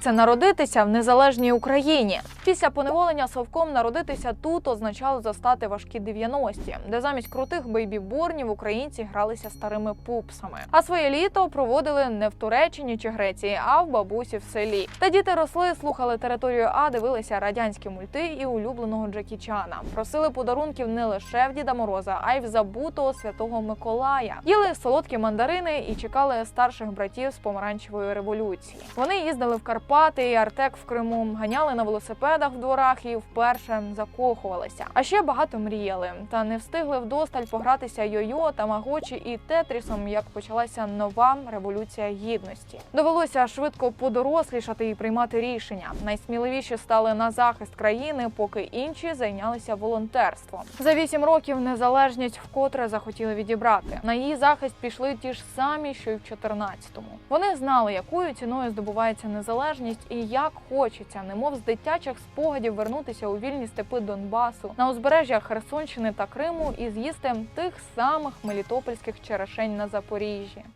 це народитися в незалежній Україні? Після поневолення совком народитися тут означало застати важкі 90-ті, де замість крутих бейбі-борнів українці гралися старими пупсами. А своє літо проводили не в Туреччині чи Греції, а в бабусі в селі. Та діти росли, слухали територію А, дивилися радянські мульти і улюбленого Джекі Чана. Просили подарунків не лише в Діда Мороза, а й в забутого святого Миколая. Їли солодкі мандарини і чекали старших братів з помаранчевої революції. Вони їздили в Карпати і Артек в Криму, ганяли на велосипедах в дворах і вперше закохувалися. А ще багато мріяли, та не встигли вдосталь погратися йо-йо, тамагочі і тетрісом, як почалася нова революція гідності. Довелося швидко подорослішати і приймати рішення. Найсміливіші стали на захист країни, поки інші зайнялися волонтерством. За вісім років незалежність вкотре захотіли відібрати. На її захист пішли ті ж самі, що й в 14-му. Вони знали, якою ціною здобувається незалежність і як хочеться, немов з дитячих спогадів вернутися у вільні степи Донбасу на узбережжя Херсонщини та Криму і з'їсти тих самих мелітопольських черешень на Запоріжжі.